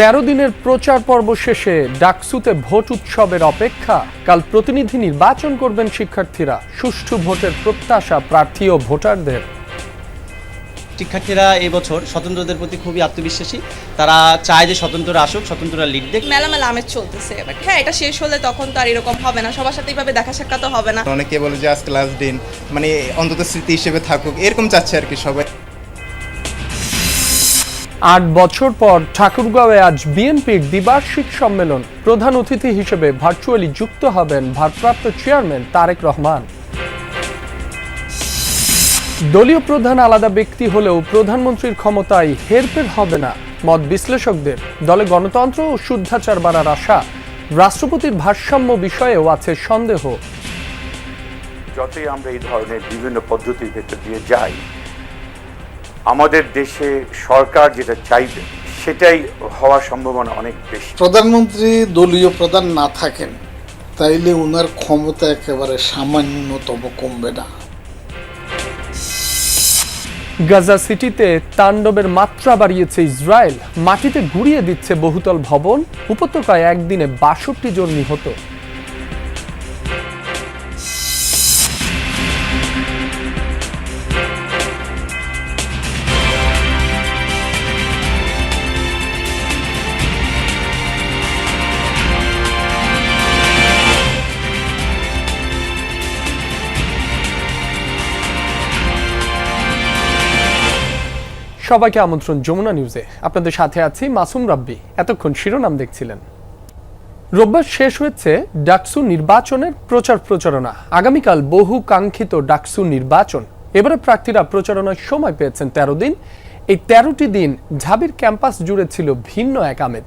তেরো দিনের প্রচার পর্ব শেষে ডাকসুতে ভোট উৎসবের অপেক্ষা। কাল প্রতিনিধি নির্বাচন করবেন শিক্ষার্থীরা। সুষ্ঠু ভোটের প্রত্যাশা প্রার্থী ও ভোটারদের। শিক্ষার্থীরা এবছর স্বতন্ত্রদের প্রতি খুবই আত্মবিশ্বাসী। তারা চায় যে স্বতন্ত্ররা আসুক স্বতন্ত্ররা লিড দেখ মেলা মেলা আমেজ চলতেছে এবার হ্যাঁ এটা শেষ হলে তখন তো আর এরকম হবে না। সবার সাথে এইভাবে দেখা সাক্ষাৎ হবে না। অনেকে বলে যে আজকে লাস্ট দিন মানে অন্তত স্মৃতি হিসেবে থাকুক এরকম চাচ্ছে আর কি সবাই। আট বছর পর ঠাকুরগাঁওয়ে আজ বিএনপির দ্বিবার্ষিক সম্মেলন। প্রধান অতিথি হিসেবে ভার্চুয়ালি যুক্ত হবেন ভারপ্রাপ্ত চেয়ারম্যান তারেক রহমান। দলীয় প্রধান আলাদা ব্যক্তি হলেও প্রধানমন্ত্রীর ক্ষমতায় হেরফের হবে না। মত বিশ্লেষকদের। দলে গণতন্ত্র ও শুদ্ধাচার বাড়ার আশা। রাষ্ট্রপতির ভারসাম্য বিষয়েও আছে সন্দেহ। যতই আমরা এই ধরনের বিভিন্ন পদ্ধতির ভেতর দিয়ে যাই আমাদের দেশে সরকার যেটা চাইবে সেটাই হওয়ার সম্ভাবনা অনেক বেশি। প্রধানমন্ত্রী দলীয় প্রধান না থাকেন তাইলে ওনার ক্ষমতা একেবারে সামান্যতম কমবে না। গাজা সিটিতে তাণ্ডবের মাত্রা বাড়িয়েছে ইসরায়েল। মাটিতে ঘুরিয়ে দিচ্ছে বহুতল ভবন। উপত্যকায় একদিনে বাষট্টি জন নিহত। সবাইকে আমন্ত্রণ যমুনা নিউজে। আপনাদের সাথে আছি মাসুম রাব্বি। এতক্ষণ শিরোনাম দেখছিলেন। রোববার শেষ হয়েছে ডাকসু নির্বাচনের প্রচার প্রচারণা। আগামীকাল বহু কাঙ্ক্ষিত ডাকসু নির্বাচন। এবারে প্রার্থীরা প্রচারণার সময় পেয়েছেন তেরো দিন। এই তেরোটি দিন ঝাবির ক্যাম্পাস জুড়ে ছিল ভিন্ন এক আমেজ।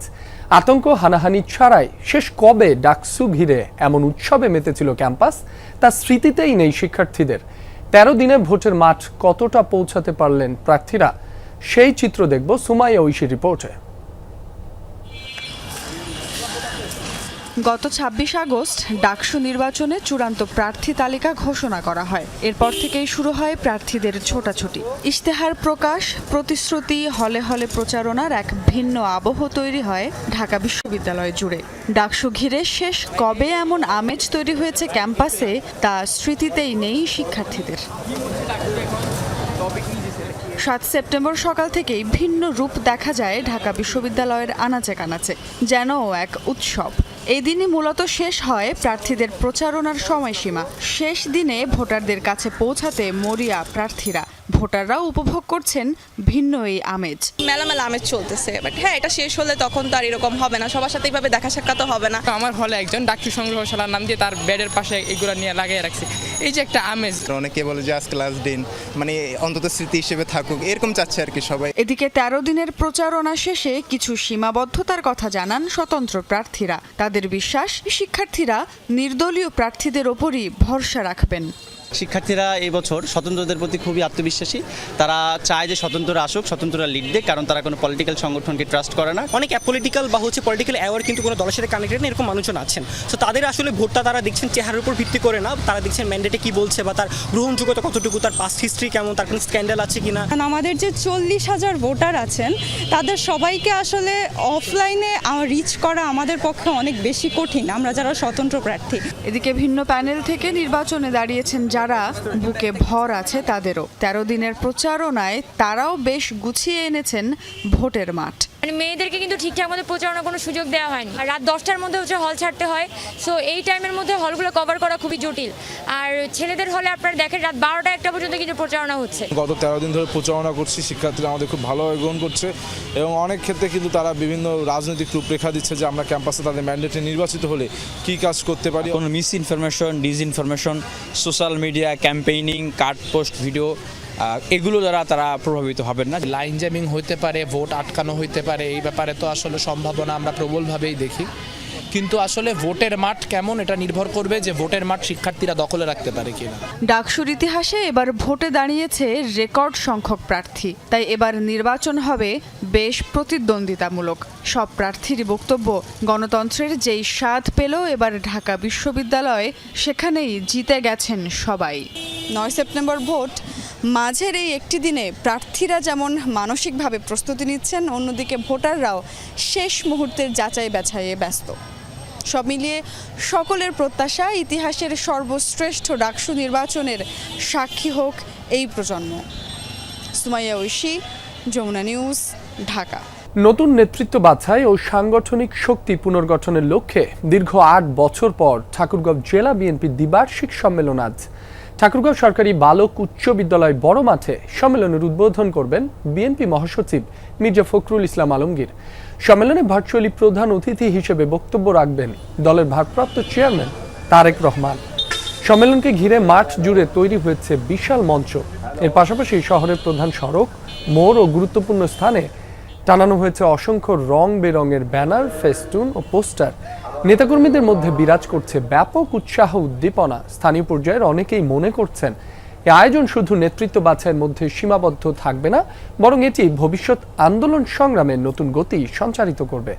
আতঙ্ক হানাহানি ছাড়াই শেষ কবে ডাকসু ঘিরে এমন উৎসবে মেতেছিল ক্যাম্পাস, তা স্মৃতিতেই নেই শিক্ষার্থীদের। তেরো দিনে ভোটের মাঠ কতটা পৌঁছাতে পারলেন প্রার্থীরা? সেই চিত্র দেখব সুমাইয়া ঐশী রিপোর্টে। গত ছাব্বিশ আগস্ট ডাকসু নির্বাচনে চূড়ান্ত প্রার্থী তালিকা ঘোষণা করা হয়। এরপর থেকেই শুরু হয় প্রার্থীদের ছোটাছুটি। ইশতেহার প্রকাশ, প্রতিশ্রুতি, হলে হলে প্রচারণার এক ভিন্ন আবহ তৈরি হয় ঢাকা বিশ্ববিদ্যালয় জুড়ে। ডাকসু ঘিরে শেষ কবে এমন আমেজ তৈরি হয়েছে ক্যাম্পাসে, তা স্মৃতিতেই নেই শিক্ষার্থীদের। সাত সেপ্টেম্বর সকাল থেকেই ভিন্ন রূপ দেখা যায় ঢাকা বিশ্ববিদ্যালয়ের আনাচে কানাচে যেন এক উৎসব। এই দিনই মূলত শেষ হয় প্রার্থীদের প্রচারণার সময়সীমা। শেষ দিনে ভোটারদের কাছে পৌঁছাতে মরিয়া প্রার্থীরা। ভোটাররাও উপভোগ করছেন ভিন্ন এই আমেজ। মেলা মেলা আমেজ চলতেছে বাট হ্যাঁ এটা শেষ হলে তখন তো আর এরকম হবে না। সবার সাথে এইভাবে দেখা সাক্ষাৎ হবে না। আমার হলে একজন ডাক্তার সংগ্রহশালার নাম দিয়ে তার বেডের পাশে এগুলো নিয়ে লাগিয়ে রাখছে। এই যে একটা আমেজ। অনেকে বলে যে আজকে লাস্ট দিন মানে অন্তত স্মৃতি হিসেবে থাকুক এরকম চাচ্ছে আর কি সবাই। এদিকে তেরো দিনের প্রচারণা শেষে কিছু সীমাবদ্ধতার কথা জানান স্বতন্ত্র প্রার্থীরা। তাদের বিশ্বাস শিক্ষার্থীরা নির্দলীয় প্রার্থীদের ওপরই ভরসা রাখবেন। শিক্ষার্থীরা এবছর স্বতন্ত্রদের প্রতি খুবই আত্মবিশ্বাসী। তারা চায় যে স্বতন্ত্ররা আসুক স্বতন্ত্ররা লিড দেখ কারণ তারা কোনো পলিটিক্যাল সংগঠনকে ট্রাস্ট করে না। অনেক পলিটিক্যাল বা হচ্ছে পলিটিক্যাল অ্যাওয়ার কিন্তু কোনো দলের সাথে কানেক্টেড না এরকম মানুষজন আছেন। সো তাদের আসলে ভোটটা তারা দেখছেন চেহারার উপর ভিত্তি করে না তারা দেখছেন ম্যান্ডেটে কি বলছে বা তার গ্রহণযোগ্যতা কতটুকু তার পাস্ট হিস্ট্রি কেমন তার কোনো স্ক্যান্ডাল আছে কিনা। কারণ আমাদের যে চল্লিশ হাজার ভোটার আছেন তাদের সবাইকে আসলে অফলাইনে রিচ করা আমাদের পক্ষে অনেক বেশি কঠিন আমরা যারা স্বতন্ত্র প্রার্থী। এদিকে ভিন্ন প্যানেল থেকে নির্বাচনে দাঁড়িয়েছেন যারা বুকে ভর আছে তাদেরও। তেরো দিনের প্রচারণায় তারাও বেশ গুছিয়ে এনেছেন ভোটের মাঠ। মানে মেয়েদেরকে কিন্তু ঠিকঠাক মতো প্রচারণার কোনো সুযোগ দেওয়া হয়নি। আর রাত দশটার মধ্যে হচ্ছে হল ছাড়তে হয়। সো এই টাইমের মধ্যে হলগুলো কভার করা খুবই জটিল। আর ছেলেদের হলে আপনারা দেখেন রাত বারোটা একটা পর্যন্ত কিন্তু প্রচারণা হচ্ছে। গত তেরো দিন ধরে প্রচারণা করছি শিক্ষার্থীরা আমাদের খুব ভালোভাবে গ্রহণ করছে এবং অনেক ক্ষেত্রে কিন্তু তারা বিভিন্ন রাজনৈতিক রূপরেখা দিচ্ছে যে আমরা ক্যাম্পাসে তাদের ম্যান্ডেটে নির্বাচিত হলে কী কাজ করতে পারি। কোনো misinformation disinformation social media campaigning card post video এগুলো দ্বারা তারা প্রভাবিত হবেন না। লাইন জ্যামিং হইতে পারে ভোট আটকানো হইতে পারে এই ব্যাপারে তো আসলে সম্ভাবনা আমরা প্রবলভাবেই দেখি। কিন্তু আসলে ভোটের মাঠ কেমন এটা নির্ভর করবে যে ভোটের মাঠ শিক্ষার্থীরা দখলে রাখতে পারে কিনা। ডাকসুর ইতিহাসে এবার ভোটে দাঁড়িয়েছে রেকর্ড সংখ্যক প্রার্থী। তাই এবার নির্বাচন হবে বেশ প্রতিদ্বন্দ্বিতামূলক। সব প্রার্থীরই বক্তব্য গণতন্ত্রের যেই স্বাদ পেল এবার ঢাকা বিশ্ববিদ্যালয়ে সেখানেই জিতে গেছেন সবাই। নয় সেপ্টেম্বর ভোট মাঝের এই একটি দিনে প্রার্থীরা যেমন মানসিকভাবে প্রস্তুতি নিচ্ছেন, অন্যদিকে ভোটাররাও শেষ মুহূর্তের যাচাই বাছাইয়ে ব্যস্ত। সব মিলিয়ে সকলের প্রত্যাশা, ইতিহাসের সর্বশ্রেষ্ঠ ডাকসু নির্বাচনের সাক্ষী হোক এই প্রজন্ম। সুমাইয়া ঐশী, যমুনা নিউজ, ঢাকা। নতুন নেতৃত্ব বাছাই ও সাংগঠনিক শক্তি পুনর্গঠনের লক্ষ্যে দীর্ঘ আট বছর পর ঠাকুরগাঁও জেলা বিএনপির দ্বিবার্ষিক সম্মেলন আজ। ঠাকুরগাঁও সরকারি বালক উচ্চ বিদ্যালয় বড় মাঠে সম্মেলনের উদ্বোধন করবেন বিএনপি মহাসচিব মির্জা ফখরুল ইসলাম আলমগীর। সম্মেলনে ভার্চুয়ালি প্রধান অতিথি হিসেবে বক্তব্য রাখবেন দলের ভারপ্রাপ্ত চেয়ারম্যান তারেক রহমান। সম্মেলনকে ঘিরে মাঠ জুড়ে তৈরি হয়েছে বিশাল মঞ্চ। এর পাশাপাশি শহরের প্রধান সড়ক, মোড় ও গুরুত্বপূর্ণ স্থানে টানানো হয়েছে অসংখ্য রং বেরঙের ব্যানার, ফেস্টুন ও পোস্টার। নেতাকর্মীদের মধ্যে বিরাজ করছে ব্যাপক উৎসাহ উদ্দীপনা। স্থানীয় পর্যায়ের অনেকেই মনে করছেন এই আয়োজন শুধু নেতৃত্ব বাছাইয়ের মধ্যে সীমাবদ্ধ থাকবে না, বরং এটি ভবিষ্যৎ আন্দোলন সংগ্রামের নতুন গতি সঞ্চারিত করবে।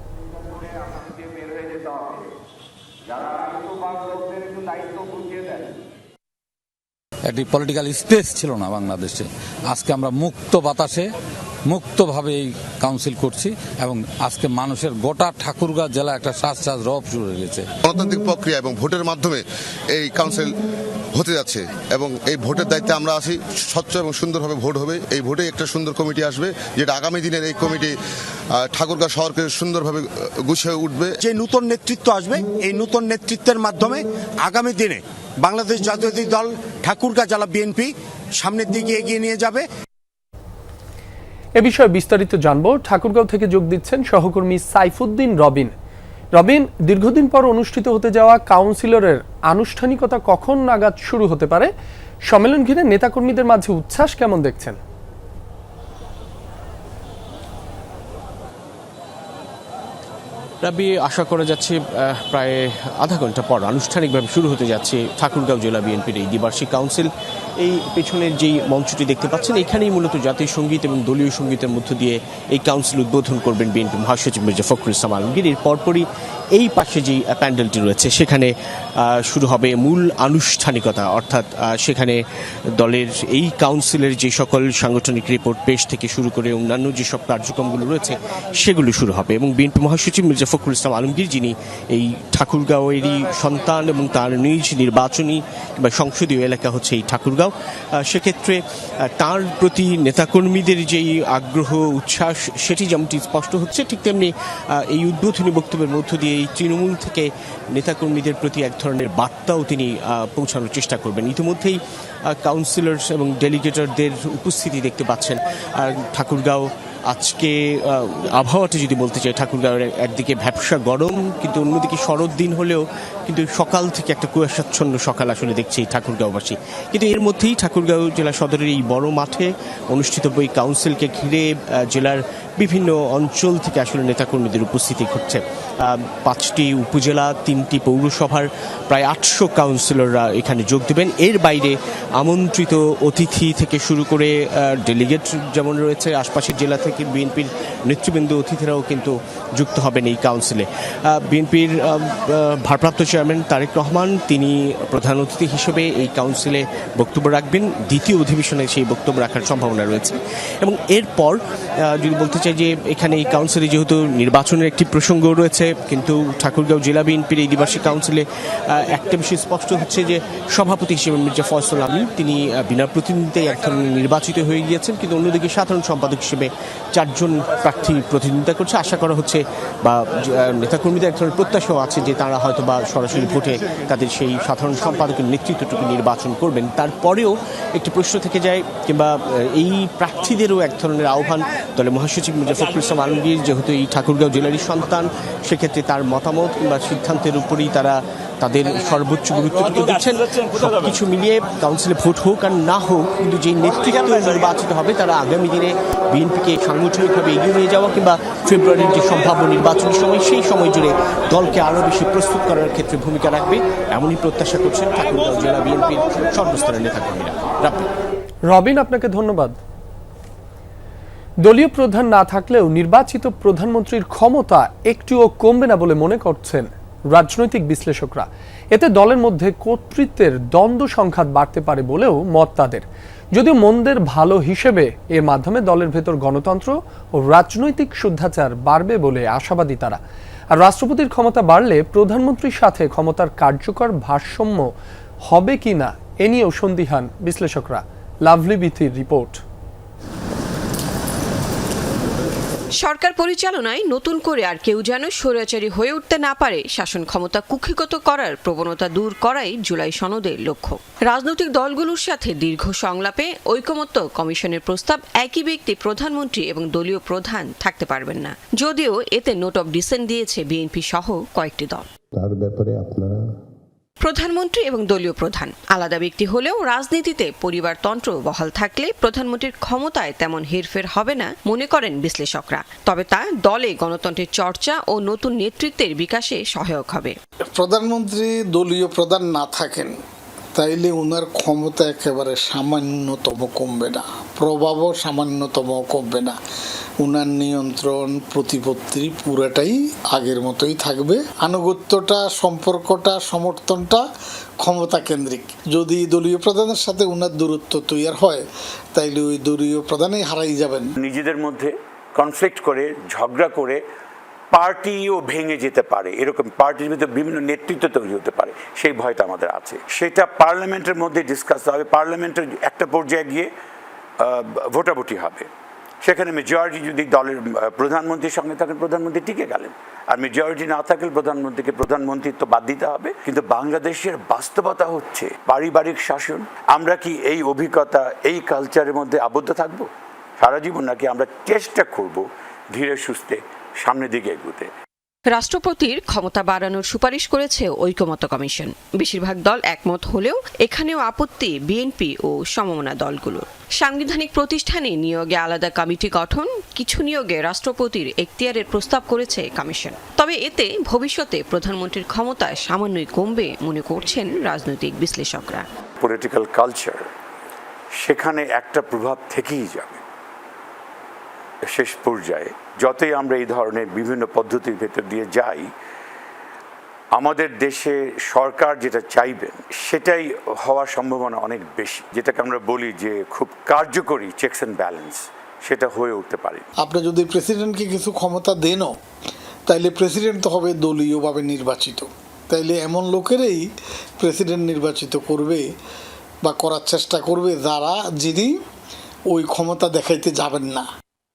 একটি পলিটিক্যাল স্পেস ছিল না বাংলাদেশে। আজকে আমরা মুক্ত বাতাসে মুক্তভাবে এই কাউন্সিল করছি এবং আজকে মানুষের গোটা ঠাকুরগাঁ জেলা একটা শ্বাস শ্বাস রব শুরু হয়ে গেছে। গণতান্ত্রিক প্রক্রিয়া এবং ভোটের মাধ্যমে এই কাউন্সিল হতে যাচ্ছে এবং এই ভোটের দায়িত্বে আমরা আছি। স্বচ্ছ এবং সুন্দরভাবে ভোট হবে। এই ভোটে একটা সুন্দর কমিটি আসবে যেটা আগামী দিনের এই কমিটি ঠাকুরগাঁ শহরকে সুন্দরভাবে গুছিয়ে উঠবে। যে নতুন নেতৃত্ব আসবে এই নতুন নেতৃত্বের মাধ্যমে আগামী দিনে বাংলাদেশ জাতীয়তাবাদী দল ঠাকুরগাঁ জেলা বিএনপি সামনের দিকে এগিয়ে নিয়ে যাবে। এ বিষয়ে বিস্তারিত জানব। ঠাকুরগাঁও থেকে যোগ দিচ্ছেন সহকর্মী সাইফুদ্দিন রবিন। রবিন, দীর্ঘদিন পর অনুষ্ঠিত হতে যাওয়া কাউন্সিলরের আনুষ্ঠানিকতা কখন নাগাদ শুরু হতে পারে? সম্মেলন ঘিরে নেতাকর্মীদের মাঝে উচ্ছ্বাস কেমন দেখছেন? রাবি আশা করা যাচ্ছে প্রায় আধা ঘণ্টা পর আনুষ্ঠানিকভাবে শুরু হতে যাচ্ছে ঠাকুরগাঁও জেলা বিএনপির এই দ্বিবার্ষিক কাউন্সিল। এই পেছনের যেই মঞ্চটি দেখতে পাচ্ছেন, এখানেই মূলত জাতীয় সংগীত এবং দলীয় সঙ্গীতের মধ্য দিয়ে এই কাউন্সিল উদ্বোধন করবেন বিএনপি মহাসচিব মির্জা ফখরুল ইসলাম আলমগীর। এর পরপরই এই পাশে যেই প্যান্ডেলটি রয়েছে, সেখানে শুরু হবে মূল আনুষ্ঠানিকতা। অর্থাৎ সেখানে দলের এই কাউন্সিলের যে সকল সাংগঠনিক রিপোর্ট, পেশ থেকে শুরু করে অন্যান্য যেসব কার্যক্রমগুলো রয়েছে, সেগুলো শুরু হবে। এবং বিএনপি মহাসচিব মির্জা ফখরুল ইসলাম আলমগীর, যিনি এই ঠাকুরগাঁওয়েরই সন্তান এবং তার নিজ নির্বাচনী বা সংসদীয় এলাকা হচ্ছে এই ঠাকুরগাঁও সেক্ষেত্রে তার প্রতি নেতাকর্মীদের যেই আগ্রহ, উচ্ছ্বাস, সেটি যেমনটি স্পষ্ট হচ্ছে, ঠিক তেমনি এই উদ্বোধনী বক্তব্যের মধ্য দিয়ে এই তৃণমূল থেকে নেতাকর্মীদের প্রতি এক ধরনের বার্তাও তিনি পৌঁছানোর চেষ্টা করবেন। ইতিমধ্যেই কাউন্সিলর্স এবং ডেলিগেটরদের উপস্থিতি দেখতে পাচ্ছেন। আর ঠাকুরগাঁও আজকে আবহাওয়াটা যদি বলতে চাই, ঠাকুরগাঁওয়ের একদিকে ভ্যাবসা গরম, কিন্তু অন্যদিকে শরৎ দিন হলেও কিন্তু সকাল থেকে একটা কুয়াশাচ্ছন্ন সকাল আসলে দেখছি ঠাকুরগাঁওবাসী। কিন্তু এর মধ্যেই ঠাকুরগাঁও জেলা সদরের এই বড় মাঠে অনুষ্ঠিত এই কাউন্সিলকে ঘিরে জেলার বিভিন্ন অঞ্চল থেকে আসলে নেতাকর্মীদের উপস্থিতি ঘটছে। পাঁচটি উপজেলা, তিনটি পৌরসভার প্রায় আটশো কাউন্সিলররা এখানে যোগ দেবেন। এর বাইরে আমন্ত্রিত অতিথি থেকে শুরু করে ডেলিগেট যেমন রয়েছে, আশপাশের জেলা থেকে বিএনপির নেতৃবৃন্দ অতিথিরাও কিন্তু যুক্ত হবেন এই কাউন্সিলে। বিএনপির ভারপ্রাপ্ত চেয়ারম্যান তারেক রহমান, তিনি প্রধান অতিথি হিসেবে এই কাউন্সিলে বক্তব্য রাখবেন। দ্বিতীয় অধিবেশনে সেই বক্তব্য রাখার সম্ভাবনা রয়েছে। এবং এরপর যদি বলতে চাই যে এখানে এই কাউন্সিলে যেহেতু নির্বাচনের একটি প্রসঙ্গ রয়েছে, কিন্তু ঠাকুরগাঁও জেলা বিএনপির এই দ্বিবার্ষিক কাউন্সিলে একটা বিষয় স্পষ্ট হচ্ছে যে সভাপতি হিসেবে মির্জা ফয়সল আলী, তিনি বিনা প্রতিনিধিতায় এক ধরনের নির্বাচিত হয়ে গিয়েছেন, কিন্তু অন্যদিকে সাধারণ সম্পাদক হিসেবে চারজন প্রার্থী প্রতিদ্বন্দ্বিতা করছে। আশা করা হচ্ছে বা নেতাকর্মীদের এক ধরনের প্রত্যাশাও আছে যে তারা হয়তো বা সরাসরি ভোটে তাদের সেই সাধারণ সম্পাদকের নেতৃত্বটুকু নির্বাচন করবেন। তারপরেও একটি প্রশ্ন থেকে যায়, কিংবা এই প্রার্থীদেরও এক ধরনের আহ্বান দলের মহাসচিব মির্জা ফখরুল ইসলাম আলমগীর যেহেতু এই ঠাকুরগাঁও জেলারই সন্তান সেক্ষেত্রে তার মতামত কিংবা সিদ্ধান্তের উপরেই তারা তাদের সর্বোচ্চ গুরুত্বটুকু দিচ্ছেন। সবকিছু মিলিয়ে কাউন্সিলে ভোট হোক আর না হোক কিন্তু যে নেতৃত্ব নির্বাচিত হবে তারা আগামী দিনে বিএনপিকে সাংগঠনিকভাবে এগিয়ে নিয়ে যাওয়া কিংবা ফেব্রুয়ারির যে সম্ভাব্য নির্বাচনী সময় সেই সময় জুড়ে দলকে আরও বেশি প্রস্তুত করার ক্ষেত্রে ভূমিকা রাখবে এমনই প্রত্যাশা করছেন ঠাকুরগাঁও জেলা বিএনপির সর্বস্তরের নেতাকর্মীরা। রাব্বি। রবিন আপনাকে ধন্যবাদ। দলীয় প্রধান না থাকলেও নির্বাচিত প্রধানমন্ত্রীর ক্ষমতা একটুও কমবে না বলে মনে করছেন রাজনৈতিক বিশ্লেষকরা। এতে দলের মধ্যে কর্তৃত্বের দ্বন্দ্ব সংঘাত বাড়তে পারে বলেও মত তাদের। যদিও মন্দের ভালো হিসেবে এর মাধ্যমে দলের ভেতর গণতন্ত্র ও রাজনৈতিক শুদ্ধাচার বাড়বে বলে আশাবাদী তারা। আর রাষ্ট্রপতির ক্ষমতা বাড়লে প্রধানমন্ত্রীর সাথে ক্ষমতার কার্যকর ভারসাম্য হবে কি না এ নিয়েও সন্দিহান বিশ্লেষকরা। Lovely বিথির report. সরকার পরিচালনায় নতুন করে আর কেউ যেন স্বৈরাচারী হয়ে উঠতে না পারে, শাসন ক্ষমতা কুক্ষিগত করার প্রবণতা দূর করাই জুলাই সনদের লক্ষ্য। রাজনৈতিক দলগুলোর সাথে দীর্ঘ সংলাপে ঐকমত্য কমিশনের প্রস্তাব, একই ব্যক্তি প্রধানমন্ত্রী এবং দলীয় প্রধান থাকতে পারবেন না। যদিও এতে নোট অফ ডিসেন্ট দিয়েছে বিএনপি সহ কয়েকটি দল। তার ব্যাপারে আপনারা প্রধানমন্ত্রী এবং দলীয় প্রধান। আলাদা ব্যক্তি হলেও রাজনীতিতে পরিবারতন্ত্র বহাল থাকলে প্রধানমন্ত্রীর ক্ষমতায় তেমন হেরফের হবে না মনে করেন বিশ্লেষকরা। তবে তা দলে গণতন্ত্রের চর্চা ও নতুন নেতৃত্বের বিকাশে সহায়ক হবে। প্রধানমন্ত্রী, দলীয় প্রধান না থাকেন তাইলে ওনার ক্ষমতা একেবারে সামান্যতম কমবে না। প্রভাবও সামান্যতম কমবে না। ওনার নিয়ন্ত্রণ, প্রতিপত্তি পুরাটাই আগের মতোই থাকবে। আনুগত্যটা, সম্পর্কটা, সমর্থনটা ক্ষমতা কেন্দ্রিক। যদি দলীয় প্রধানের সাথে ওনার দূরত্ব তৈরি হয়, তাইলে ওই দলীয় প্রধানেই হারাই যাবেন। নিজেদের মধ্যে কনফ্লিক্ট করে, ঝগড়া করে পার্টিও ভেঙে যেতে পারে। এরকম পার্টির ভিতরে বিভিন্ন নেতৃত্ব তৈরি হতে পারে। সেই ভয়টা আমাদের আছে। সেটা পার্লামেন্টের মধ্যে ডিসকাস হবে। পার্লামেন্টের একটা পর্যায়ে গিয়ে ভোটাভুটি হবে। সেখানে মেজরিটি যদি দলের প্রধানমন্ত্রীর সঙ্গে থাকেন, প্রধানমন্ত্রী টিকে গেলেন। আর মেজরিটি না থাকলে, প্রধানমন্ত্রীকে প্রধানমন্ত্রিত্ব বাদ দিতে হবে। কিন্তু বাংলাদেশের বাস্তবতা হচ্ছে পারিবারিক শাসন। আমরা কি এই অভিজ্ঞতা, এই কালচারের মধ্যে আবদ্ধ থাকব? সারা জীবন নাকি আমরা চেষ্টা করব ধীরে সুস্থে সামনের দিকে এগুতে। রাষ্ট্রপতির ক্ষমতা বাড়ানোর সুপারিশ করেছে ঐকমত্য কমিশন। বেশিরভাগ দল একমত হলেও এখানেও আপত্তি বিএনপি ও সমমনা দলগুলোর সাংবিধানিক প্রতিষ্ঠানে নিয়োগে আলাদা কমিটি গঠন কিছু নিয়োগে রাষ্ট্রপতির এখতিয়ারের প্রস্তাব করেছে কমিশন। তবে এতে ভবিষ্যতে প্রধানমন্ত্রীর ক্ষমতা সামান্যই কমবে মনে করছেন রাজনৈতিক বিশ্লেষকরা। পলিটিক্যাল কালচার সেখানে একটা প্রভাব থেকেই যাবে। শেষ পর্যায়ে যতই আমরা এই ধরনের বিভিন্ন পদ্ধতির ভেতর দিয়ে যাই, আমাদের দেশে সরকার যেটা চাইবেন, সেটাই হওয়ার সম্ভাবনা অনেক বেশি। যেটাকে আমরা বলি যে খুব কার্যকরী চেকস অ্যান্ড ব্যালেন্স সেটা হয়ে উঠতে পারে। আপনি যদি প্রেসিডেন্টকে কিছু ক্ষমতা দেনও, তাইলে প্রেসিডেন্ট তো হবে দলীয়ভাবে নির্বাচিত। তাইলে এমন লোকেরই প্রেসিডেন্ট নির্বাচিত করবে বা করার চেষ্টা করবে যারা, যিনি ওই ক্ষমতা দেখাইতে যাবেন না।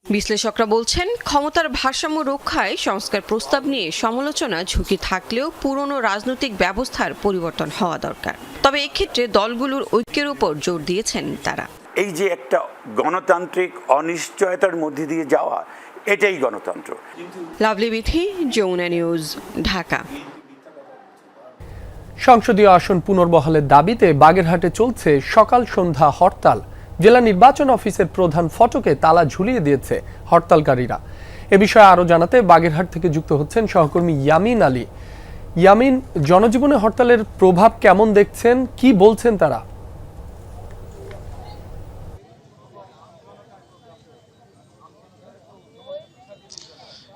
বিশ্লেষকরা বলছেন ক্ষমতার ভারসাম্য রক্ষায় সংস্কার প্রস্তাব নিয়ে সমালোচনা ঝুঁকি থাকলেও পুরনো রাজনৈতিক ব্যবস্থার পরিবর্তন হওয়া দরকার। তবে এক্ষেত্রে দলগুলোর ঐক্যের উপর জোর দিয়েছেন তারা। এই যে একটা গণতান্ত্রিক অনিশ্চয়তার মধ্যে দিয়ে যাওয়া এটাই গণতন্ত্র। লাভলি বিথি যমুনা নিউজ ঢাকা। সংসদীয় আসন পুনর্বহালের দাবিতে বাগেরহাটে চলছে সকাল সন্ধ্যা হরতাল। জেলা নির্বাচন অফিসের প্রধান ফটকে তালা ঝুলিয়ে দিয়েছে হরতালকারীরা। এ বিষয়ে আরও জানাতে বাগেরহাট থেকে যুক্ত হচ্ছেন সহকর্মী ইয়ামিন আলী। ইয়ামিন, জনজীবনে হরতালের প্রভাব কেমন দেখছেন? কি বলছেন তারা?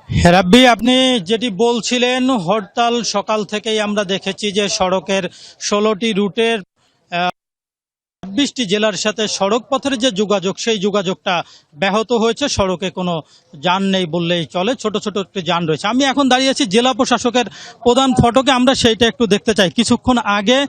হেরাব্বি আপনি যেটি বলছিলেন, হরতাল সকাল থেকেই আমরা দেখেছি যে সড়কের ষোলোটি রুটের ছাব্বিশটি জেলার সাথে সড়ক পথের যে যোগাযোগ, সেই যোগাযোগটা ব্যাহত হয়েছে। সড়কে কোনো যান নেই বললেই চলে। ছোট ছোট একটি যান রয়েছে। আমি এখন দাঁড়িয়ে আছি জেলা প্রশাসকের প্রধান ফটকে। আমরা সেইটা একটু দেখতে চাই। কিছুক্ষণ আগে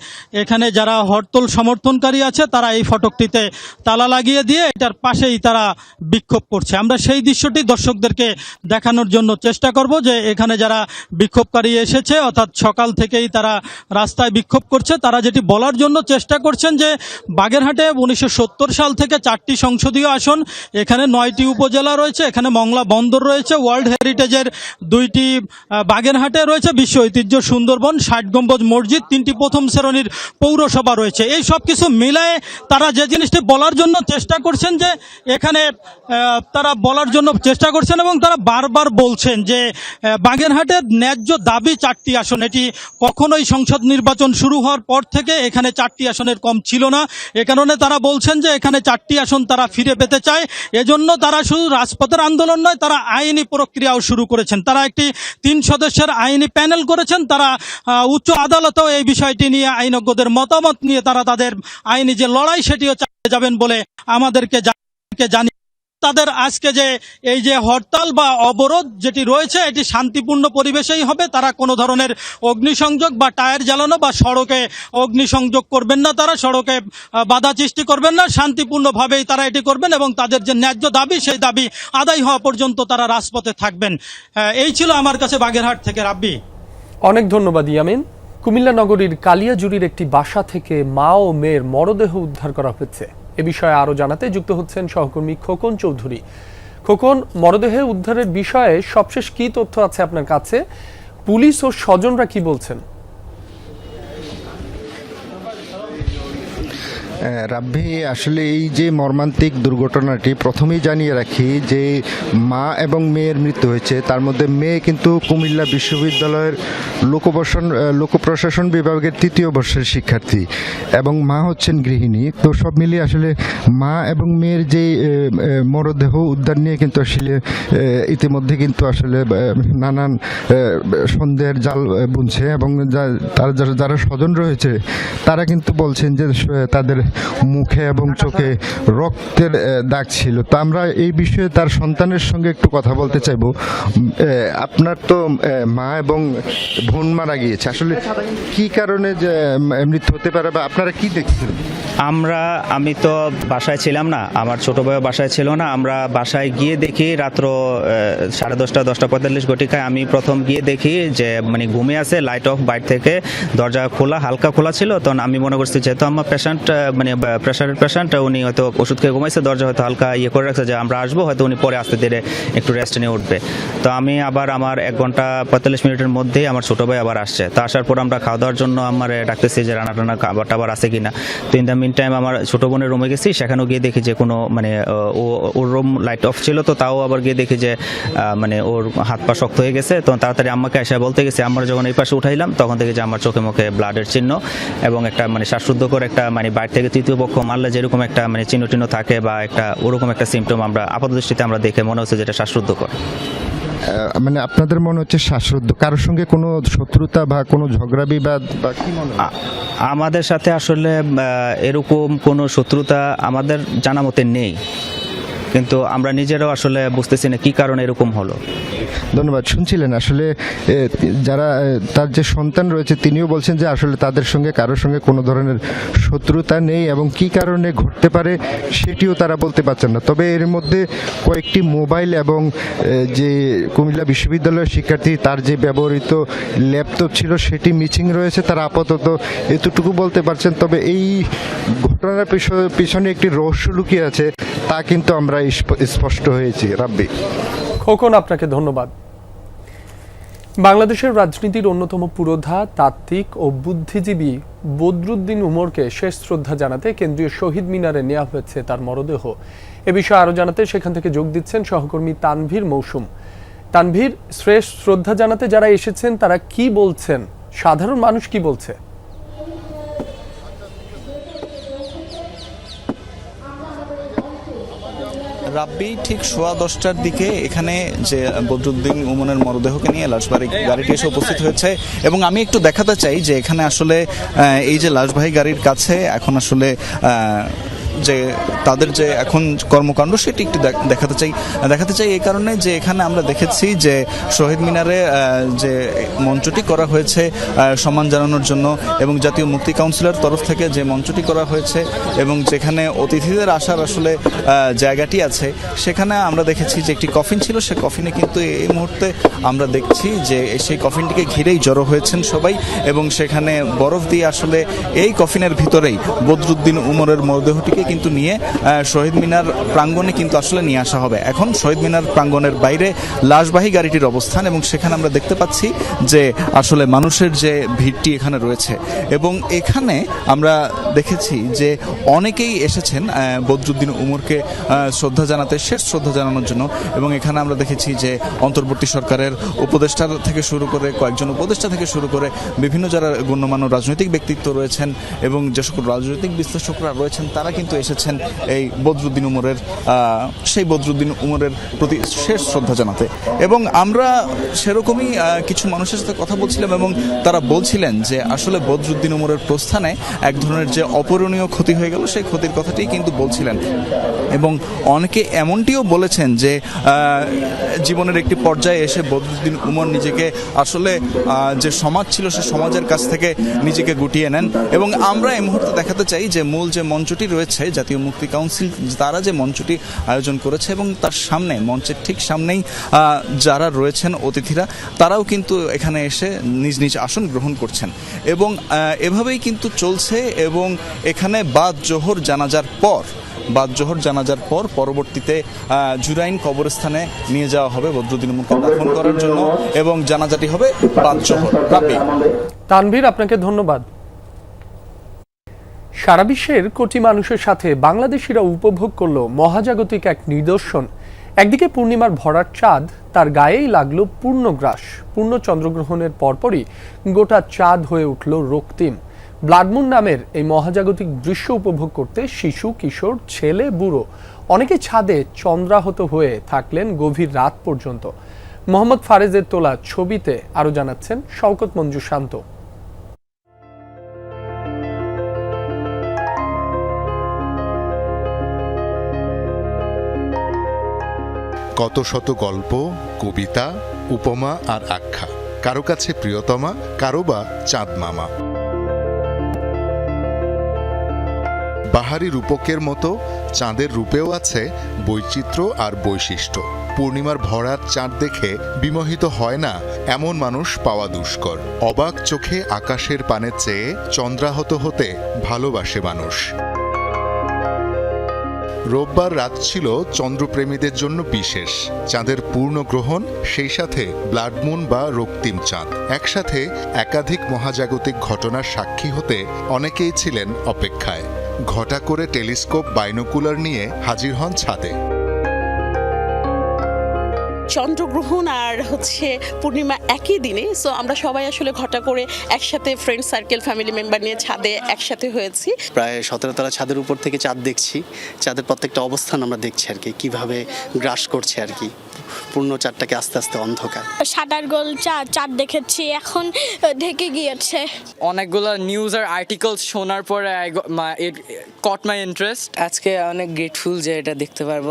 এখানে যারা হরতাল সমর্থনকারী আছে, তারা এই ফটকটিতে তালা লাগিয়ে দিয়ে এটার পাশেই তারা বিক্ষোভ করছে। আমরা সেই দৃশ্যটি দর্শকদেরকে দেখানোর জন্য চেষ্টা করব যে এখানে যারা বিক্ষোভকারী এসেছে, অর্থাৎ সকাল থেকেই তারা রাস্তায় বিক্ষোভ করছে, তারা যেটি বলার জন্য চেষ্টা করছেন যে বাগেরহাটে উনিশশো সত্তর সাল থেকে চারটি সংসদীয় আসন, এখানে নয়টি উপজেলা রয়েছে, এখানে মংলা বন্দর রয়েছে, ওয়ার্ল্ড হেরিটেজের দুইটি বাগেরহাটে রয়েছে, বিশ্ব ঐতিহ্য সুন্দরবন, ষাট গম্বুজ মসজিদ, তিনটি প্রথম শ্রেণির পৌরসভা রয়েছে। এই সব কিছু মিলায়ে তারা যে জিনিসটি বলার জন্য চেষ্টা করছেন যে এখানে তারা বলার জন্য চেষ্টা করছেন এবং তারা বারবার বলছেন যে বাগেরহাটের ন্যায্য দাবি চারটি আসন। এটি কখনোই সংসদ নির্বাচন শুরু হওয়ার পর থেকে এখানে চারটি আসনের কম ছিল না। এ কারণে তারা বলছেন যে এখানে চারটি আসন তারা ফিরে পেতে চায়। এজন্য তারা শুধু রাজপথের আন্দোলন নয়, তারা আইনি প্রক্রিয়াও শুরু করেছেন। তারা একটি তিন সদস্যের আইনি প্যানেল করেছেন। তারা উচ্চ আদালতেও এই বিষয়টি নিয়ে আইনজ্ঞদের মতামত নিয়ে তারা তাদের আইনি যে লড়াই সেটিও চালিয়ে যাবেন বলে আমাদেরকে জানিয়ে জানি তাদের আজকে যে এই যে হরতাল বা অবরোধ যেটি রয়েছে, এটি শান্তিপূর্ণ পরিবেশেই হবে। তারা কোনো ধরনের অগ্নিসংযোগ বা টায়ার জ্বালানো বা সড়কে অগ্নিসংযোগ করবেন না তারা, সড়কে বাধা সৃষ্টি করবেন না, শান্তিপূর্ণভাবেই তারা এটি করবেন এবং তাদের যে ন্যায্য দাবি, সেই দাবি আদায় হওয়া পর্যন্ত তারা রাজপথে থাকবেন। এই ছিল আমার কাছে বাগেরহাট থেকে রাব্বি। অনেক ধন্যবাদ, ইয়ামিন। কুমিল্লা নগরীর কালিয়াজুরির একটি বাসা থেকে মা ও মেয়ের মরদেহ উদ্ধার করা হয়েছে। এ বিষয়ে আরও জানাতে যুক্ত হচ্ছেন সহকর্মী খোকন চৌধুরী। খোকন, মরদেহ উদ্ধারের বিষয়ে সবশেষ কি তথ্য আছে আপনার কাছে? পুলিশ ও স্বজনরা কি বলছেন? রাব্বি, আসলে এই যে মর্মান্তিক দুর্ঘটনাটি প্রথমেই জানিয়ে রাখি যে মা এবং মেয়ের মৃত্যু হয়েছে। তার মধ্যে মেয়ে কিন্তু কুমিল্লা বিশ্ববিদ্যালয়ের লোকবসন লোকপ্রশাসন বিভাগের তৃতীয় বর্ষের শিক্ষার্থী এবং মা হচ্ছেন গৃহিণী। তো সব মিলিয়ে আসলে মা এবং মেয়ের যে মরদেহ উদ্ধার নিয়ে কিন্তু আসলে ইতিমধ্যে কিন্তু আসলে নানান সন্দেহের জাল বুনছে এবং যারা যারা স্বজন রয়েছে, তারা কিন্তু বলছেন যে তাদের মুখে এবং চোখে রক্তের দাগ ছিল। তো আমরা এই বিষয়ে তার সন্তানের সঙ্গে একটু কথা বলতে চাইব। আপনার তো মা এবং বোন মারা গিয়েছে। আসলে কি কারণে যে মৃত্যু হতে পারে বা আপনারা কি দেখছেন আমরা, আমি তো বাসায় ছিলাম না, আমার ছোট ভাইও বাসায় ছিল না, আমরা বাসায় গিয়ে দেখি রাত্র সাড়ে দশটা দশটা পঁয়তাল্লিশ ঘটিকায় আমি প্রথম গিয়ে দেখি যে মানে ঘুমিয়ে আছে লাইট অফ বাইট থেকে দরজা খোলা, হালকা খোলা ছিল, তখন আমি মনে করছি যেহেতু আমার পেশেন্ট মানে প্রেশারের পেশেন্ট উনি হয়তো ওষুধ খেয়ে ঘুমাইছে, দরজা হয়তো হালকা ইয়ে করে রাখছে যে, আমরা আসব, হয়তো উনি পরে আসতে ধীরে একটু রেস্ট নিয়ে উঠবে। তো আমি আবার আমার এক ঘণ্টা পঁয়তাল্লিশ মিনিটের মধ্যেই আমার ছোট ভাই আবার আসছে। তো আসার পর আমরা খাওয়া দাওয়ার জন্য আমার ডাকতেছি যে রান্না টান্না খাবার টাবার আছে কিনা। তো ইন মিন টাইম আমার ছোট বোনের রুমে গেছি, সেখানেও গিয়ে দেখি যে কোনো মানে ও, ওর রুম লাইট অফ ছিল, তো তাও আবার গিয়ে দেখি যে মানে ওর হাত পা শক্ত হয়ে গেছে, তো তাড়াতাড়ি আম্মাকে এসে বলতে গেছি আমরা যখন এই পাশে উঠাইলাম, তখন থেকে যে আমার চোখে মুখে ব্লাডের চিহ্ন এবং একটা মানে শ্বাসরুদ্ধকর একটা মানে বাইরে থেকে তৃতীয় পক্ষ মারলে যেরকম একটা মানে চিহ্ন টিহ্ন থাকে বা একটা, ওরকম একটা সিমটম আমরা আপাত দৃষ্টিতে আমরা দেখে মনে হচ্ছে যেটা শ্বাসরুদ্ধকর। মানে আপনাদের মনে হচ্ছে শ্বাসরুদ্ধ? কারোর সঙ্গে কোনো শত্রুতা বা কোনো ঝগড়া, বিবাদ বা কি মনে আমাদের সাথে আসলে এরকম কোনো শত্রুতা আমাদের জানা মতে নেই। কিন্তু আমরা নিজেরাও আসলে বুঝতেছি না কি কারণে এরকম হলো। ধন্যবাদ। শুনছিলেন, আসলে যারা তার যে সন্তান রয়েছে, তিনিও বলছেন যে আসলে তাদের সঙ্গে, কারোর সঙ্গে কোনো ধরনের শত্রুতা নেই এবং কি কারণে ঘটতে পারে সেটিও তারা বলতে পারছেন না। তবে এর মধ্যে কয়েকটি মোবাইল এবং যে কুমিল্লা বিশ্ববিদ্যালয়ের শিক্ষার্থী, তার যে ব্যবহৃত ল্যাপটপ ছিল, সেটি মিচিং রয়েছে, তারা আপাতত এতটুকু বলতে পারছেন। তবে এই ঘটনার পিছ- পিছনে একটি রহস্য লুকিয়ে আছে, তা কিন্তু আমরা স্প- স্পষ্ট হয়েছি, রাব্বি। খোকন, আপনাকে ধন্যবাদ। বাংলাদেশের রাজনীতির অন্যতম পুরোধা, তাত্ত্বিক ও বুদ্ধিজীবী বদরুদ্দিন উমরকে শেষ শ্রদ্ধা জানাতে কেন্দ্রীয় শহীদ মিনারে নেওয়া হয়েছে তার মরদেহ। এ বিষয়ে আরও জানাতে সেখান থেকে যোগ দিচ্ছেন সহকর্মী তানভীর মৌসুম। তানভীর শেষ শ্রদ্ধা জানাতে যারা এসেছেন, তারা কি বলছেন? সাধারণ মানুষ কি বলছে? রাব্বি ঠিক সোয়া দশটার দিকে এখানে যে বদরুদ্দিন উমনের মরদেহকে নিয়ে লাশবাহী গাড়িটি এসে উপস্থিত হয়েছে। এবং আমি একটু দেখাতে চাই যে এখানে আসলে এই যে লাশবাহী গাড়ির কাছে এখন আসলে যে তাদের যে এখন কর্মকাণ্ড, সেটি একটু দেখাতে চাই। দেখাতে চাই এই কারণে যে এখানে আমরা দেখেছি যে শহীদ মিনারে যে মঞ্চটি করা হয়েছে সম্মান জানানোর জন্য এবং জাতীয় মুক্তি কাউন্সিলের তরফ থেকে যে মঞ্চটি করা হয়েছে এবং যেখানে অতিথিদের আসার আসলে জায়গাটি আছে, সেখানে আমরা দেখেছি যে একটি কফিন ছিল। সে কফিনে কিন্তু এই মুহূর্তে আমরা দেখছি যে সেই কফিনটিকে ঘিরেই জড়ো হয়েছেন সবাই এবং সেখানে বরফ দিয়ে আসলে এই কফিনের ভিতরেই বদরুদ্দিন উমরের মরদেহটিকে কিন্তু নিয়ে শহীদ মিনার প্রাঙ্গণে কিন্তু আসলে নিয়ে আসা হবে। এখন শহীদ মিনার প্রাঙ্গণের বাইরে লাশবাহী গাড়িটির অবস্থান এবং সেখানে আমরা দেখতে পাচ্ছি যে আসলে মানুষের যে ভিড়টি এখানে রয়েছে। এবং এখানে আমরা দেখেছি যে অনেকেই এসেছেন বদরুদ্দিন উমরকে শ্রদ্ধা জানাতে, শেষ শ্রদ্ধা জানানোর জন্য। এবং এখানে আমরা দেখেছি যে অন্তর্বর্তী সরকারের উপদেষ্টা থেকে শুরু করে, কয়েকজন উপদেষ্টা থেকে শুরু করে বিভিন্ন যারা গণ্যমান্য রাজনৈতিক ব্যক্তিত্ব রয়েছেন এবং যে সকল রাজনৈতিক বিশ্লেষকরা রয়েছেন, তারা কিন্তু এসেছেন এই বদরুদ্দিন উমরের সেই বদরুদ্দিন উমরের প্রতি শেষ শ্রদ্ধা জানাতে। এবং আমরা সেরকমই কিছু মানুষের সাথে কথা বলছিলাম এবং তারা বলছিলেন যে আসলে বদরুদ্দিন উমরের প্রস্থানে এক ধরনের যে অপূরণীয় ক্ষতি হয়ে গেল, সেই ক্ষতির কথাটি কিন্তু বলছিলেন। এবং অনেকে এমনটিও বলেছেন যে জীবনের একটি পর্যায়ে এসে বদরুদ্দিন উমর নিজেকে আসলে যে সমাজ ছিল সে সমাজের কাছ থেকে নিজেকে গুটিয়ে নেন। এবং আমরা এই মুহূর্তে দেখাতে চাই যে মূল যে মঞ্চটি রয়েছে জাতীয় মুক্তি কাউন্সিল তারা যে মঞ্চটি আয়োজন করেছে এবং তার সামনে, মঞ্চের ঠিক সামনেই যারা রয়েছেন অতিথিরা, তারাও কিন্তু এখানে এসে নিজ নিজ আসন গ্রহণ করছেন। এবং এভাবেই কিন্তু চলছে এবং এখানে বাদ জোহর জানাজার পর, বাদ জোহর জানাজার পর পরবর্তীতে জুরাইন কবরস্থানে নিয়ে যাওয়া হবে বদরুদ্দিন উমরকে দাফন করার জন্য এবং জানাজাটি হবে বাদ জোহর। তানভীর, আপনাকে ধন্যবাদ। সারা বিশ্বের কোটি মানুষের সাথে বাংলাদেশিরা উপভোগ করল মহাজাগতিক এক নিদর্শন। একদিকে পূর্ণিমার ভরাট চাঁদ, তার গায়েই লাগল পূর্ণগ্রাস। পূর্ণ চন্দ্রগ্রহণের পরপরই গোটা চাঁদ হয়ে উঠল রক্তিম। ব্লাডমুন নামের এই মহাজাগতিক দৃশ্য উপভোগ করতে শিশু, কিশোর, ছেলে, বুড়ো অনেকে ছাদে চন্দ্রাহত হয়ে থাকলেন গভীর রাত পর্যন্ত। মোহাম্মদ ফারেজের তোলা ছবিতে আরও জানাচ্ছেন শওকত মঞ্জু শান্ত। কত শত গল্প, কবিতা, উপমা আর আখ্যা। কারও কাছে প্রিয়তমা, কারও বা চাঁদ মামা। বাহারি রূপকের মতো চাঁদের রূপেও আছে বৈচিত্র্য আর বৈশিষ্ট্য। পূর্ণিমার ভরার চাঁদ দেখে বিমোহিত হয় না এমন মানুষ পাওয়া দুষ্কর। অবাক চোখে আকাশের পানে চেয়ে চন্দ্রাহত হতে ভালোবাসে মানুষ। রোববার রাত ছিল চন্দ্রপ্রেমীদের জন্য বিশেষ। চাঁদের পূর্ণ গ্রহণ, সেই সাথে ব্লাডমুন বা রক্তিম চাঁদ। একসাথে একাধিক মহাজাগতিক ঘটনার সাক্ষী হতে অনেকেই ছিলেন অপেক্ষায়। ঘটা করে টেলিস্কোপ বাইনোকুলার নিয়ে হাজির হন ছাদে। চন্দ্রগ্রহণ আর হচ্ছে পূর্ণিমা একই দিনে। সো আমরা সবাই আসলে ঘটা করে একসাথে ফ্রেন্ড সার্কেল ফ্যামিলি মেম্বার নিয়ে ছাদে একসাথে হয়েছি। প্রায় সতেরো তলা ছাদের উপর থেকে চাঁদ দেখছি। চাঁদের প্রত্যেকটা অবস্থান আমরা দেখছি আর কি, কীভাবে গ্রাস করছে আর কি। পূর্ণ চাঁদটাকে আস্তে আস্তে অন্ধকার। সাদার গোল চাঁদ চাঁদ দেখেছি এখন ঢেকে গিয়েছে। অনেকগুলো নিউজ আর আর্টিকেলস শোনার পরে ইট কট মাই ইন্টারেস্ট আজকে অনেক গ্রেটফুল যে এটা দেখতে পারব।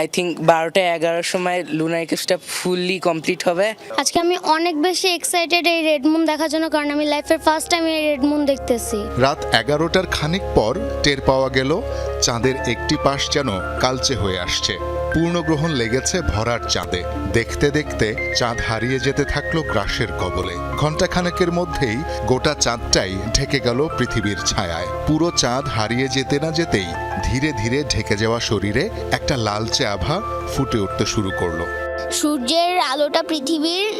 আই থিঙ্ক বারোটা এগারোর সময় লুনার ইক্লিপসটা ফুললি কমপ্লিট হবে। আজকে আমি অনেক বেশি এক্সাইটেড এই রেড মুন দেখার জন্য কারণ আমি লাইফের ফার্স্ট টাইম এই রেড মুন দেখতেছি। রাত এগারোটার খানিক পর টের পাওয়া গেল চাঁদের একটি পাশ যেন কালচে হয়ে আসছে। পূর্ণগ্রহণ লেগেছে ভরার চাঁদে। দেখতে দেখতে চাঁদ হারিয়ে যেতে থাকল গ্রাসের কবলে। ঘণ্টাখানেকের মধ্যেই গোটা চাঁদটাই ঢেকে গেল পৃথিবীর ছায়ায়। পুরো চাঁদ হারিয়ে যেতে না যেতেই ধীরে ধীরে ঢেকে যাওয়া শরীরে একটা লালচে আভা ফুটে উঠতে শুরু করল। সূর্যের আলোটা পৃথিবীর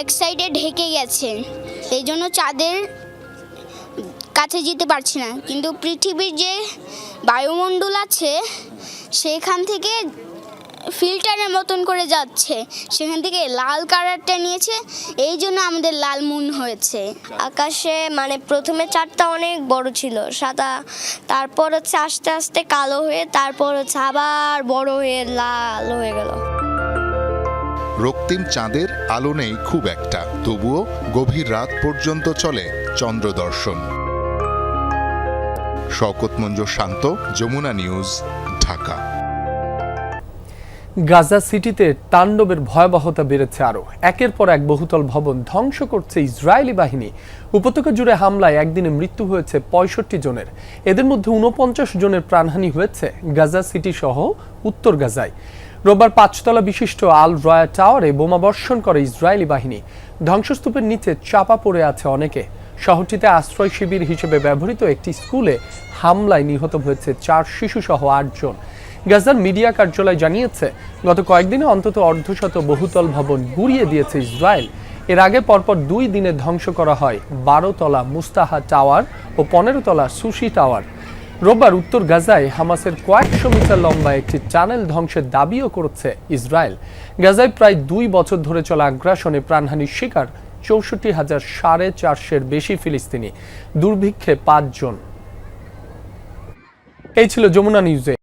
এক সাইডে ঢেকে গেছে। এই জন্য চাঁদের কাছে যেতে পারছি না। কিন্তু পৃথিবীর যে বায়ুমণ্ডল আছে সেখান থেকে ফিল্টারের মতন করে যাচ্ছে। সেখান থেকে লাল কালারটা নিয়েছে এই জন্য আমাদের লাল মুন হয়েছে। আকাশে মানে প্রথমে চারটা অনেক বড় ছিল সাদা তারপর হচ্ছে আস্তে আস্তে কালো হয়ে তারপর হচ্ছে আবার বড় হয়ে লাল হয়ে গেল। রক্তিম চাঁদের আলো নেই খুব একটা তবুও গভীর রাত পর্যন্ত চলে চন্দ্র দর্শন শওকত মঞ্জুর শান্ত, যমুনা নিউজ, ঢাকা। গাজা সিটিতে তাণ্ডবের ভয়াবহতা বেড়েছে আরও। একের পর এক বহুতল ভবন ধ্বংস করছে ইসরায়েলি বাহিনী। উপত্যকা জুড়ে হামলায় একদিনে মৃত্যু হয়েছে পঁয়ষট্টি জনের। এদের মধ্যে উনপঞ্চাশ জনের প্রাণহানি হয়েছে গাজা সিটি সহ উত্তর গাজায়। রোববার পাঁচতলা বিশিষ্ট আল রয়া টাওয়ারে বোমাবর্ষণ করে ইসরায়েলি বাহিনী। ধ্বংসস্তূপের নিচে চাপা পড়ে আছে অনেকে। শহরটিতে আশ্রয় শিবির হিসেবে ব্যবহৃত একটি স্কুলে হামলায় নিহত হয়েছে চার শিশু সহ আটজন। গাজার মিডিয়া কার্যালয় জানিয়েছে, গত কয়েকদিনে অন্তত অর্ধশত বহুতল ভবন গুড়িয়ে দিয়েছে ইসরায়েল। এর আগে পরপর দুই দিনে ধ্বংস করা হয় বারো তলা মুস্তাহা টাওয়ার ও পনেরো তলা সুশি টাওয়ার। রোববার উত্তর গাজায় হামাসের কয়েকশো মিটার লম্বা একটি টানেল ধ্বংসের দাবিও করেছে ইসরায়েল। গাজায় প্রায় দুই বছর ধরে চলা আগ্রাসনে প্রাণহানির শিকার চৌষট্টি হাজার সাড়ে চারশের বেশি ফিলিস্তিনি দুর্ভিক্ষে পাঁচজন। এই ছিল যমুনা নিউজে।